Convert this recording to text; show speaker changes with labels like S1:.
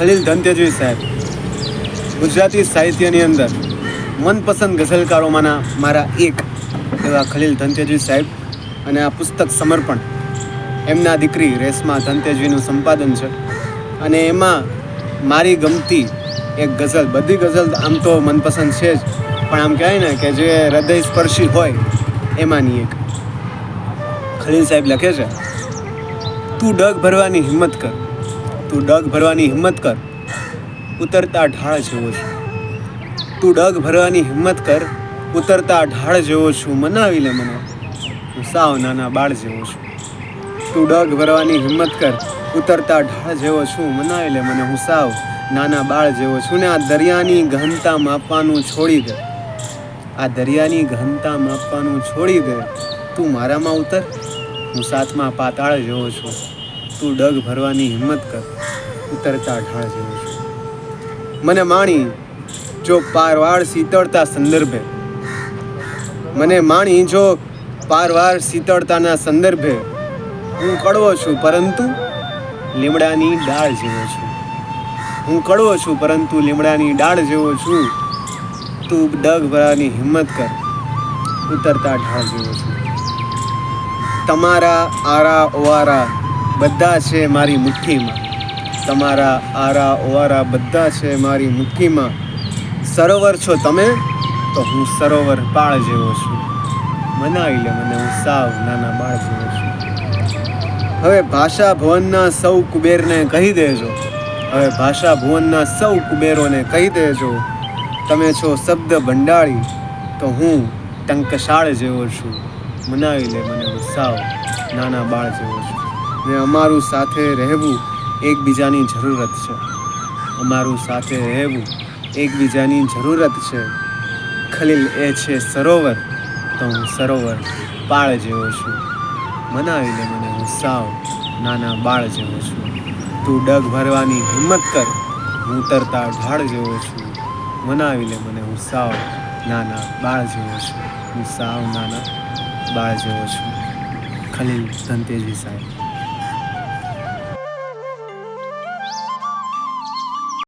S1: ખલીલ ધનતેજવી સાહેબ, ગુજરાતી સાહિત્યની અંદર મનપસંદ ગઝલકારોમાંના મારા એક એવા ખલીલ ધનતેજવી સાહેબ અને આ પુસ્તક સમર્પણ એમના દીકરી રેશમા ધનતેજવીનું સંપાદન છે. અને એમાં મારી ગમતી એક ગઝલ, બધી ગઝલ આમ તો મનપસંદ છે જ, પણ આમ કહેવાય ને કે જે હૃદય સ્પર્શી હોય એમાંની એક. ખલીલ સાહેબ લખે છે, તું ડગ ભરવાની હિંમત કર તું ડગ ભરવાની હિંમત કર. ઉતરતા ઢાળ જેવો છું. તું ડગ ભરવાની હિંમત કર. ઉતરતા ઢાળ જેવો છું. મનાવી લે મને. હું સાવ નાના બાળ જેવો છું. તું ડગ ભરવાની હિંમત કર. ઉતરતા ઢાળ જેવો છું. મનાવી લે મને. હું સાવ નાના બાળ જેવો છું ને આ દરિયાની ઘનતા માપવાનું છોડી દે. આ દરિયાની ઘનતા માપવાનું છોડી દે. તું મારામાં ઉતર. હું સાતમા પાતાળ જેવો છું. તું ડગ ભરવાની હિંમત કર. ઉતરતા ઢાળ જેવો છું. મને માણી જો પારવાર શીતળતા સંદર્ભે. મને માણી જો પારવાર શીતળતાના સંદર્ભે. હું કડવો છું પરંતુ લીમડાની ડાળ જેવો છું. હું કડવો છું પરંતુ લીમડાની ડાળ જેવો છું. તું ડગ ભરવાની હિંમત કર. ઉતરતા ઢાળ જેવો છું. તમારા આરા ઓવારા બધા છે મારી મુઠ્ઠીમાં. તમારા આરા ઓવારા બધા છે મારી મુઠ્ઠીમાં. સરોવર છો તમે? તો હું સરોવર પાળ જેવો છું. મનાવી લે મને હું સાવ નાના બાળ જેવો છું. હવે ભાષા ભવનના સૌ કુબેરને કહી દેજો. હવે ભાષા ભુવનના સૌ કુબેરોને કહી દેજો. તમે છો શબ્દ ભંડાળી તો હું ટંકશાળ જેવો છું. મનાવી લે મને સાવ નાના બાળ જેવો છું. ને અમારું સાથે રહેવું એકબીજાની જરૂરત છે. અમારું સાથે રહેવું એકબીજાની જરૂરત છે. ખલીલ એ છે સરોવર, તો હું સરોવર પાળ જેવો છું. મનાવી લે મને હું સાવ નાના બાળ જેવો છું. તું ડગ ભરવાની હિંમત કર, હું ઉતરતા ઢાળ જેવો છું. મનાવી લે મને હું સાવ નાના બાળ જેવો છું. હું સાવ નાના બાળ જેવો છું. ખલીલ ધનતેજી સાહેબ.